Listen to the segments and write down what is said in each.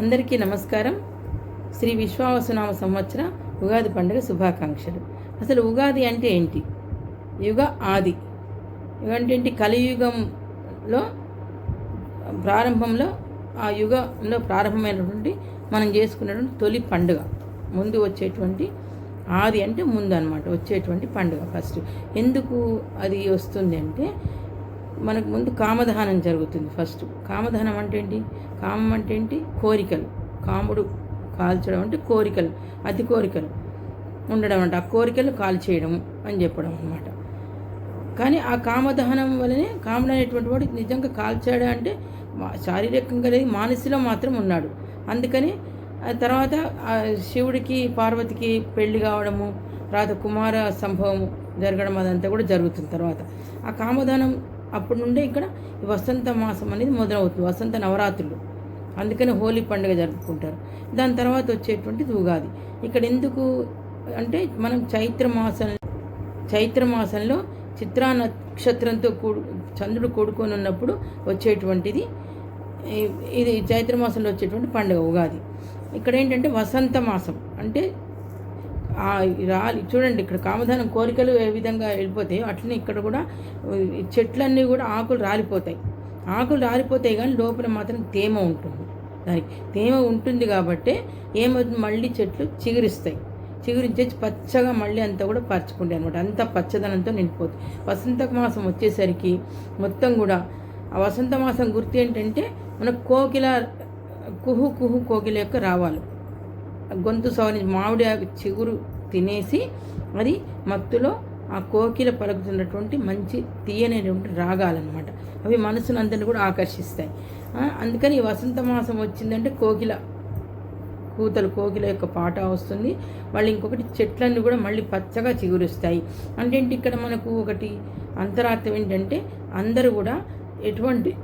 అందరికీ నమస్కారం. శ్రీ విశ్వావసునామ సంవత్సర ఉగాది పండుగ శుభాకాంక్షలు. అసలు ఉగాది అంటే ఏంటి? యుగ ఆది. అంటే ఏంటి? కలియుగంలో ప్రారంభంలో ఆ యుగంలో ప్రారంభమైనటువంటి మనం చేసుకున్నటువంటి తొలి పండుగ. ముందు వచ్చేటువంటి ఆది అంటే ముందు అనమాట వచ్చేటువంటి పండుగ ఫస్ట్. ఎందుకు అది వస్తుంది అంటే మనకు ముందు కామదహనం జరుగుతుంది ఫస్ట్. కామదహనం అంటే ఏంటి? కామం అంటే ఏంటి? కోరికలు. కాముడు కాల్చడం అంటే కోరికలు అతి కోరికలు ఉండడం అంటే. ఆ కోరికలు కాల్చేయడం అని చెప్పడం అనమాట కానీ ఆ కామదహనం వలనే కాముడు అనేటువంటి వాడు నిజంగా కాల్చాడు అంటే శారీరకంగా లేదు మానసిలో మాత్రం ఉన్నాడు. అందుకని తర్వాత శివుడికి పార్వతికి పెళ్ళి కావడము తర్వాత కుమార సంభవము జరగడం అదంతా కూడా జరుగుతుంది తర్వాత. ఆ కామదానం అప్పటి నుండే ఇక్కడ వసంత మాసం అనేది మొదలవుతుంది వసంత నవరాత్రులు. అందుకని హోలీ పండుగ జరుపుకుంటారు. దాని తర్వాత వచ్చేటువంటిది ఉగాది. ఇక్కడ ఎందుకు అంటే మనం చైత్ర మాసం చైత్ర మాసంలో చిత్రా నక్షత్రంతో కూడు చంద్రుడు కూడుకొని ఉన్నప్పుడు వచ్చేటువంటిది ఇది చైత్ర మాసంలో వచ్చేటువంటి పండుగ ఉగాది. ఇక్కడ ఏంటంటే వసంత మాసం. అంటే రాలి చూడండి ఇక్కడ కామధానం కోరికలు ఏ విధంగా వెళ్ళిపోతాయో అట్లనే ఇక్కడ కూడా చెట్లన్నీ కూడా ఆకులు రాలిపోతాయి. ఆకులు రాలిపోతాయి కానీ లోపల మాత్రం తేమ ఉంటుంది. దానికి తేమ ఉంటుంది కాబట్టి ఏమవుతుంది మళ్ళీ చెట్లు చిగురిస్తాయి. చిగురించేసి పచ్చగా మళ్ళీ అంతా కూడా పరచుకుంటాయి అనమాట అంత పచ్చదనంతో నిండిపోతుంది. వసంత మాసం వచ్చేసరికి మొత్తం కూడా ఆ వసంత మాసం గుర్తు ఏంటంటే మన కోకిల కుహు కుహు కోకిల యొక్క రావాలి. గొంతు సవని మామిడి ఆకు చిగురు తినేసి అది మత్తులో ఆ కోకిల పలుకుతున్నటువంటి మంచి తీయనటువంటి రాగాలన్నమాట. అవి మనసును అందరిని కూడా ఆకర్షిస్తాయి. అందుకని ఈ వసంత మాసం వచ్చిందంటే కోకిల కూతలు కోకిల యొక్క పాట వస్తుంది. మళ్ళీ ఇంకొకటి చెట్లన్నీ కూడా మళ్ళీ పచ్చగా చిగురుస్తాయి. అంటే ఏంటి ఇక్కడ మనకు ఒకటి అంతరార్థం ఏంటంటే అందరూ కూడా ఎటువంటి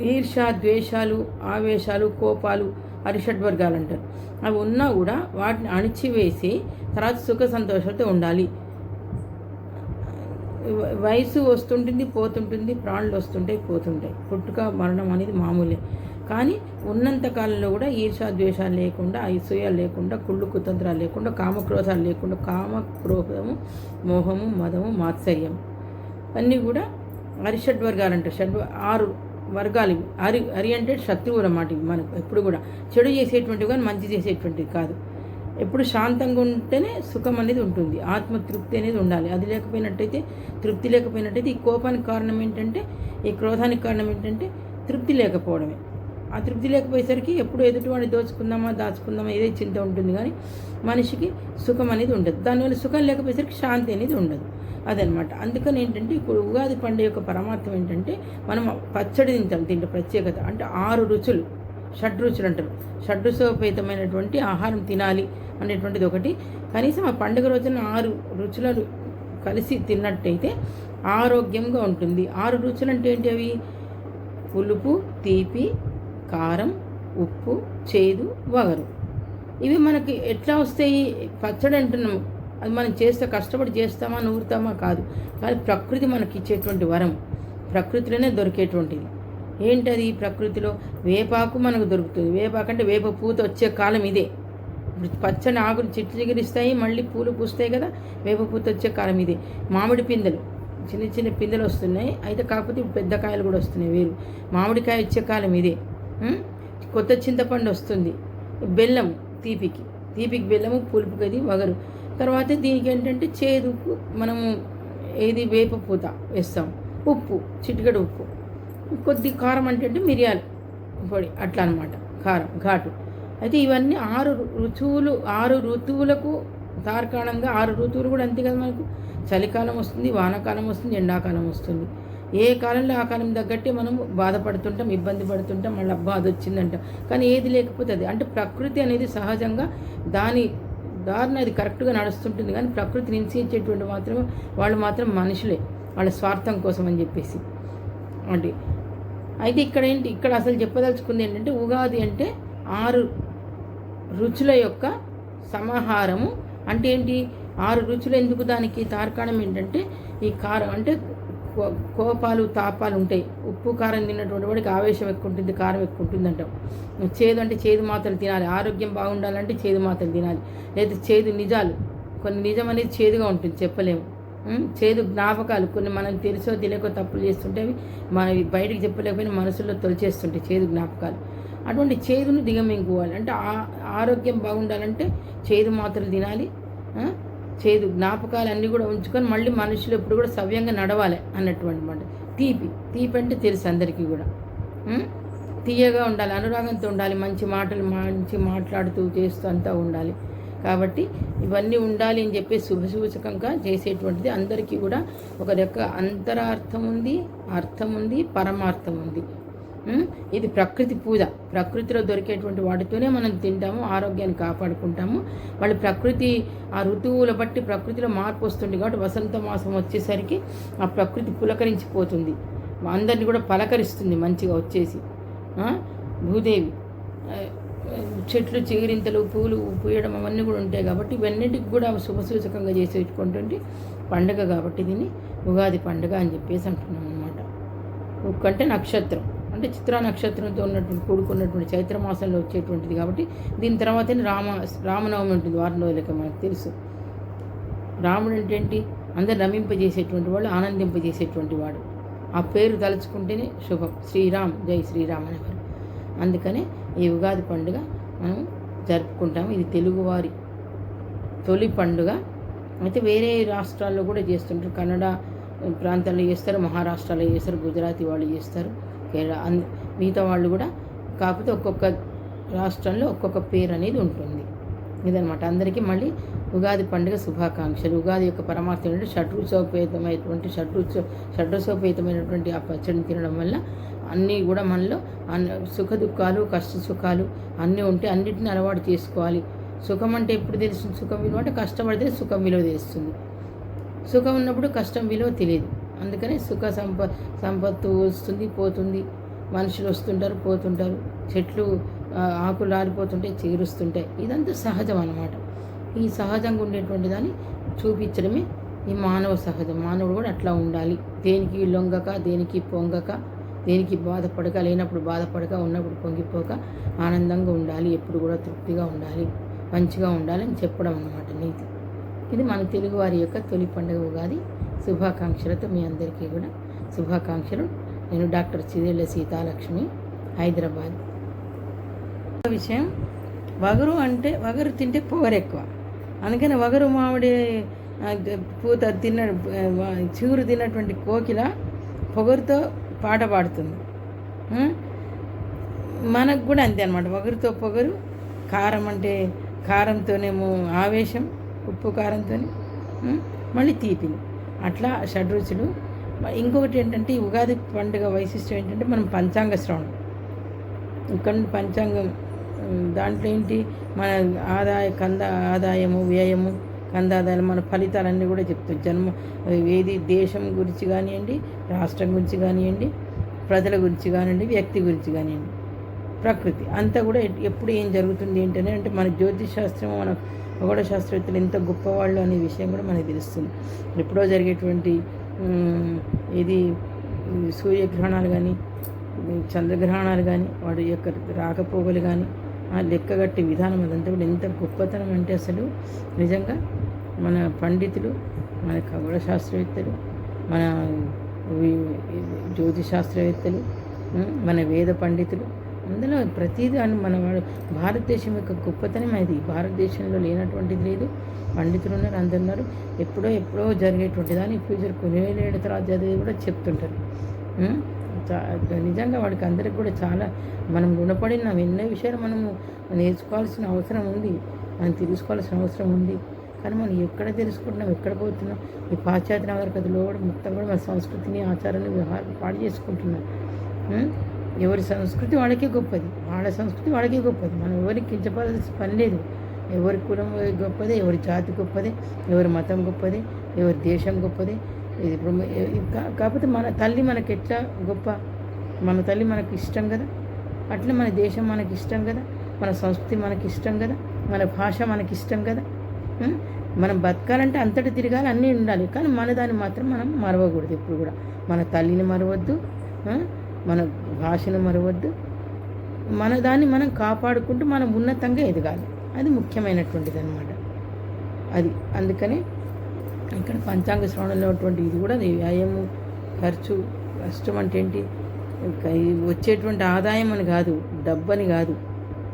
ఈర్ష ద్వేషాలు ఆవేశాలు కోపాలు అరిషడ్వర్గాలు అంటారు. అవి ఉన్నా కూడా వాటిని అణిచివేసి తర్వాత సుఖ సంతోషాలతో ఉండాలి. వయసు వస్తుంటుంది పోతుంటుంది ప్రాణులు వస్తుంటాయి పోతుంటాయి. పుట్టుక మరణం అనేది మామూలే. కానీ ఉన్నంత కాలంలో కూడా ఈర్షా ద్వేషాలు లేకుండా అసూయాలు లేకుండా కుళ్ళు కుతంత్రాలు లేకుండా కామక్రోధాలు లేకుండా కామక్రోధము మోహము మదము మాత్సర్యం. అన్నీ కూడా అరిషడ్వర్గాలు అంటారు. షడ్ ఆరు వర్గాలు ఇవి. అరి అరి అంటే శత్రువులు అన్నమాట ఇవి మనకు ఎప్పుడు కూడా. చెడు చేసేటువంటివి కానీ మంచి చేసేటువంటివి కాదు. ఎప్పుడు శాంతంగా ఉంటేనే సుఖం అనేది ఉంటుంది. ఆత్మతృప్తి అనేది ఉండాలి. అది లేకపోయినట్టయితే తృప్తి లేకపోయినట్టయితే ఈ కోపానికి కారణం ఏంటంటే ఈ క్రోధానికి కారణం ఏంటంటే తృప్తి లేకపోవడమే. ఆ తృప్తి లేకపోయేసరికి ఎప్పుడు ఎదుటివాడిని దోచుకుందామా దాచుకుందామా ఏదో చింత ఉంటుంది కానీ మనిషికి సుఖం అనేది ఉండదు. దానివల్ల సుఖం లేకపోయేసరికి శాంతి అనేది ఉండదు. అదనమాట. అందుకని ఏంటంటే ఇప్పుడు ఉగాది పండుగ యొక్క పరమార్థం ఏంటంటే మనం పచ్చడి తింటాం దీంట్లో ప్రత్యేకత. అంటే ఆరు రుచులు. షడ్రుచులు అంటారు. షడ్రుసోపేతమైనటువంటి ఆహారం తినాలి అనేటువంటిది ఒకటి. కనీసం ఆ పండుగ రోజున ఆరు రుచులను కలిసి తిన్నట్టయితే ఆరోగ్యంగా ఉంటుంది. ఆరు రుచులు అంటే ఏంటి అవి? పులుపు తీపి కారం ఉప్పు చేదు వగరు. ఇవి మనకి ఎట్లా వస్తాయి? పచ్చడి అంటున్నాము. అది మనం చేస్తే కష్టపడి చేస్తామా నూరుతామా కాదు. కానీ ప్రకృతి మనకి ఇచ్చేటువంటి వరం ప్రకృతిలోనే దొరికేటువంటిది. ఏంటది ప్రకృతిలో? వేపాకు మనకు దొరుకుతుంది. వేపాకు అంటే వేప పూత వచ్చే కాలం ఇదే. ఇప్పుడు పచ్చని ఆకులు చెట్లు చిగురిస్తాయి మళ్ళీ పూలు పూస్తాయి కదా వేప పూత వచ్చే కాలం ఇదే. మామిడి పిందెలు చిన్న చిన్న పిందెలు వస్తున్నాయి. అయితే కాకపోతే పెద్ద కాయలు కూడా వస్తున్నాయి వేరు. మామిడికాయ వచ్చే కాలం ఇదే. కొత్త చింతపండు వస్తుంది. బెల్లం తీపికి. తీపికి బెల్లము పులుపుకి గది వగరు. తర్వాత దీనికి ఏంటంటే చేదుకు మనము ఏది వేప పూత వేస్తాం. ఉప్పు చిటికడు ఉప్పు. కొద్ది కారం అంటే అంటే మిరియాలు పొడి. అట్లా అనమాట కారం ఘాటు. అయితే ఇవన్నీ ఆరు ఋతువులు రుచువులు ఆరు ఋతువులకు తార్కాణంగా ఆరు ఋతువులు కూడా అంతే కదా మనకు? చలికాలం వస్తుంది వానాకాలం వస్తుంది ఎండాకాలం వస్తుంది. ఏ కాలంలో ఆ కాలం తగ్గట్టే మనం బాధపడుతుంటాం ఇబ్బంది పడుతుంటాం మళ్ళీ అబ్బా అది వచ్చిందంటాం. కానీ ఏది లేకపోతే అది. అంటే ప్రకృతి అనేది సహజంగా దాని దారిని అది కరెక్ట్గా నడుస్తుంటుంది. కానీ ప్రకృతిని హింసించేటువంటి మాత్రం వాళ్ళు మాత్రం మనుషులే. వాళ్ళ స్వార్థం కోసం అని చెప్పేసి. అంటే అయితే ఇక్కడ ఏంటి? ఇక్కడ అసలు చెప్పదలుచుకుంది ఏంటంటే ఉగాది అంటే ఆరు రుచుల యొక్క సమాహారము. అంటే ఏంటి? ఆరు రుచులు ఎందుకు దానికి తార్కాణం ఏంటంటే ఈ కారం అంటే కోపాలు తాపాలు ఉంటాయి. ఉప్పు కారం తిన్నటువంటి వాడికి ఆవేశం ఎక్కువ ఉంటుంది కారం ఎక్కువ ఉంటుంది అంటాం. చేదు అంటే చేదు మాత్రలు తినాలి. ఆరోగ్యం బాగుండాలంటే చేదు మాత్రలు తినాలి. లేదా చేదు నిజాలు కొన్ని నిజం అనేది చేదుగా ఉంటుంది చెప్పలేము. చేదు జ్ఞాపకాలు కొన్ని మనం తెలుసో తెలియకో తప్పులు చేస్తుంటే అవి మన చెప్పలేకపోయినా మనసులో తొలిచేస్తుంటాయి చేదు జ్ఞాపకాలు. అటువంటి చేదును దిగమింగుకోవాలి. అంటే ఆ- ఆరోగ్యం బాగుండాలంటే చేదు మాత్రలు తినాలి. చేదు జ్ఞాపకాలన్నీ కూడా ఉంచుకొని మళ్ళీ మనుషులు ఎప్పుడు కూడా సవ్యంగా నడవాలి అన్నటువంటి మాట. తీపి తీపి అంటే తెలుసు అందరికీ కూడా. తీయగా ఉండాలి అనురాగంతో ఉండాలి మంచి మాటలు మంచి మాట్లాడుతూ చేస్తూ అంతా ఉండాలి. కాబట్టి ఇవన్నీ ఉండాలి అని చెప్పి శుభసూచకంగా చేసేటువంటిది అందరికీ కూడా ఒక యొక్క అంతరార్థం ఉంది అర్థం ఉంది పరమార్థం ఉంది. ఇది ప్రకృతి పూజ. ప్రకృతిలో దొరికేటువంటి వాటితోనే మనం తింటాము ఆరోగ్యాన్ని కాపాడుకుంటాము. మళ్ళీ ప్రకృతి ఆ ఋతువుల బట్టి ప్రకృతిలో మార్పు వస్తుంది కాబట్టి వసంత మాసం వచ్చేసరికి ఆ ప్రకృతి పులకరించిపోతుంది. అందరిని కూడా పలకరిస్తుంది మంచిగా వచ్చేసి. భూదేవి. చెట్లు చిగురింతలు పూలు పూయడం అవన్నీ కూడా ఉంటాయి కాబట్టి ఇవన్నిటికి కూడా శుభసూచకంగా చేసేటువంటి పండుగ కాబట్టి దీన్ని ఉగాది పండుగ అని చెప్పేసి అంటున్నాం అనమాట ఉక్కంటే నక్షత్రం. అంటే చిత్ర నక్షత్రంతో ఉన్నటువంటి కూడుకున్నటువంటి చైత్ర మాసంలో వచ్చేటువంటిది కాబట్టి దీని తర్వాతనే రామ రామనవమి ఉంటుంది వారం రోజులకి మనకు తెలుసు. రాముడు అంటే ఏంటి అందరు రమింపజేసేటువంటి వాడు ఆనందింపజేసేటువంటి వాడు. ఆ పేరు తలుచుకుంటేనే శుభం. శ్రీరామ్ జై శ్రీరామ్ అనేవారు. అందుకనే ఈ ఉగాది పండుగ మనం జరుపుకుంటాము. ఇది తెలుగువారి తొలి పండుగ. అయితే వేరే రాష్ట్రాల్లో కూడా చేస్తుంటారు. కన్నడ ప్రాంతాల్లో చేస్తారు మహారాష్ట్రలో చేస్తారు గుజరాతీ వాళ్ళు చేస్తారు. పేరు. అన్ మిగతా వాళ్ళు కూడా కాకపోతే ఒక్కొక్క రాష్ట్రంలో ఒక్కొక్క పేరు అనేది ఉంటుంది. ఇదనమాట అందరికీ మళ్ళీ ఉగాది పండుగ శుభాకాంక్షలు. ఉగాది యొక్క పరమార్థం ఏంటంటే షడ్రుచోపేతమైనటువంటి షడ్రుచో షడ్రసోపేతమైనటువంటి ఆ పచ్చడిని తినడం వల్ల అన్నీ కూడా మనలో అన్ని సుఖ దుఃఖాలు కష్ట సుఖాలు అన్నీ ఉంటే అన్నిటిని అలవాటు చేసుకోవాలి. సుఖం అంటే ఎప్పుడు తెలుస్తుంది? సుఖం విలువ అంటే కష్టపడితే సుఖం విలువ తెలుస్తుంది. సుఖం ఉన్నప్పుడు కష్టం విలువ తెలియదు. అందుకనే సుఖ సంప సంపత్తు వస్తుంది పోతుంది. మనుషులు వస్తుంటారు పోతుంటారు. చెట్లు ఆకులు రాలిపోతుంటాయి చీరుస్తుంటాయి. ఇదంతా సహజం అన్నమాట. ఈ సహజంగా ఉండేటువంటి దాన్ని చూపించడమే ఈ మానవ సహజం. మానవుడు కూడా అట్లా ఉండాలి. దేనికి లొంగక దేనికి పొంగక దేనికి బాధపడక లేనప్పుడు బాధపడక ఉన్నప్పుడు పొంగిపోక ఆనందంగా ఉండాలి. ఎప్పుడు కూడా తృప్తిగా ఉండాలి. మంచిగా ఉండాలని చెప్పడం అన్నమాట నీతి. ఇది మన తెలుగువారి యొక్క తొలి పండుగ ఉగాది. శుభాకాంక్షలతో మీ అందరికీ కూడా శుభాకాంక్షలు. నేను డాక్టర్ చిదేళ్ళ సీతాలక్ష్మి హైదరాబాద్. ఒక విషయం వగరు అంటే వగరు తింటే పొగరు ఎక్కువ. అందుకని వగరు మామిడి పూత తిన్న చిగురు తిన్నటువంటి కోకిల పొగరుతో పాట పాడుతుంది. మనకు కూడా అంతే అనమాట వగరుతో పొగరు కారం అంటే కారంతోనేమో ఆవేశం ఉప్పు కారంతో మళ్ళీ తీపిని. అట్లా షడ్రుచులు. ఇంకొకటి ఏంటంటే ఈ ఉగాది పండుగ వైశిష్టం ఏంటంటే మనం పంచాంగ శ్రవణం. ఇక్కడ నుండి పంచాంగం దాంట్లో ఏంటి మన ఆదాయ కంద ఆదాయము వ్యయము కందాదాయాలు మన ఫలితాలన్నీ కూడా చెప్తాం జన్మ ఏది దేశం గురించి కానివ్వండి రాష్ట్రం గురించి కానివ్వండి ప్రజల గురించి కానివ్వండి వ్యక్తి గురించి కానివ్వండి ప్రకృతి అంతా కూడా ఎప్పుడు ఏం జరుగుతుంది ఏంటనే అంటే మన జ్యోతిష్ శాస్త్రం మన ఖగోళ శాస్త్రవేత్తలు ఎంత గొప్పవాళ్ళు అనే విషయం కూడా మనకు తెలుస్తుంది. ఎప్పుడో జరిగేటువంటి ఇది సూర్యగ్రహణాలు కానీ చంద్రగ్రహణాలు కానీ వాటి యొక్క రాకపోకలు కానీ ఆ లెక్కగట్టే విధానం అదంతా కూడా ఎంత గొప్పతనం అంటే అసలు నిజంగా మన పండితులు మన ఖగోళ శాస్త్రవేత్తలు మన జ్యోతిష్ శాస్త్రవేత్తలు మన వేద పండితులు అందులో ప్రతిదీ అని మన వాడు భారతదేశం యొక్క గొప్పతనం అది. భారతదేశంలో లేనటువంటిది లేదు. పండితులు ఉన్నారు అందరు ఉన్నారు. ఎప్పుడో ఎప్పుడో జరిగేటువంటి దాన్ని ఫ్యూచర్ కొన్ని వేల ఏళ్ళ తర్వాత చదివి కూడా చెప్తుంటారు. చా- నిజంగా వాడికి అందరికి కూడా చాలా మనం రుణపడిన ఎన్నో విషయాలు మనము నేర్చుకోవాల్సిన అవసరం ఉంది. మనం తెలుసుకోవాల్సిన అవసరం ఉంది. కానీ మనం ఎక్కడ తెలుసుకుంటున్నాం ఎక్కడ పోతున్నాం? ఈ పాశ్చాత్య నాగరికతలో కూడా మొత్తం కూడా మన సంస్కృతిని ఆచారాన్ని వ్యవహారం పాడు చేసుకుంటున్నాం. ఎవరి సంస్కృతి వాళ్ళకే గొప్పది. వాళ్ళ సంస్కృతి వాళ్ళకే గొప్పది. మనం ఎవరికి కించపడాల్సిన పని లేదు. ఎవరి కులం గొప్పదే ఎవరి జాతి గొప్పదే ఎవరి మతం గొప్పదే ఎవరి దేశం గొప్పదే. ఇది ఇప్పుడు కాకపోతే మన తల్లి మనకి ఎట్లా గొప్ప? మన తల్లి మనకి ఇష్టం కదా. అట్లా మన దేశం మనకి ఇష్టం కదా. మన సంస్కృతి మనకి ఇష్టం కదా. మన భాష మనకి ఇష్టం కదా. మనం బతకాలంటే అంతటి తిరగాలి అన్నీ ఉండాలి. కానీ మన దాన్ని మాత్రం మనం మరవకూడదు ఎప్పుడు కూడా. మన తల్లిని మరవద్దు. మన భాషను మరవద్దు. మన దాన్ని మనం కాపాడుకుంటూ మనం ఉన్నతంగా ఎదగాలి. అది ముఖ్యమైనటువంటిది అనమాట అది అందుకని ఇక్కడ పంచాంగ శ్రవణంలో ఉన్నటువంటి ఇది కూడా వ్యాయామం ఖర్చు కష్టం అంటే ఏంటి? వచ్చేటువంటి ఆదాయం అని కాదు డబ్బు అని కాదు.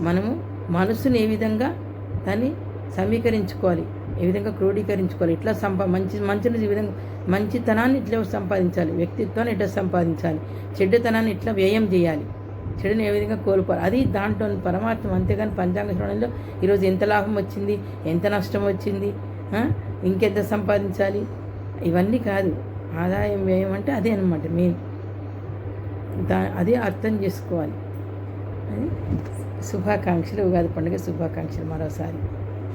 మనము మనసుని ఏ విధంగా దాన్ని సమీకరించుకోవాలి? ఏ విధంగా క్రోడీకరించుకోవాలి. ఇట్లా సంపా మంచి మంచిని ఈ విధంగా మంచితనాన్ని ఇట్లా సంపాదించాలి. వ్యక్తిత్వాన్ని ఇట్లా సంపాదించాలి. చెడ్డతనాన్ని ఇట్లా వ్యయం చేయాలి. చెడుని ఏ విధంగా కోల్పోవాలి? అది దాంట్లో పరమార్థం అంతేగాని పంచాంగ శ్రవణంలో ఈరోజు ఎంత లాభం వచ్చింది? ఎంత నష్టం వచ్చింది? ఇంకెంత సంపాదించాలి? ఇవన్నీ కాదు. ఆదాయం వ్యయం అంటే అదే అనమాట మెయిన్. దా అదే అర్థం చేసుకోవాలి. అది శుభాకాంక్షలు. ఉగాది పండుగ శుభాకాంక్షలు మరోసారి.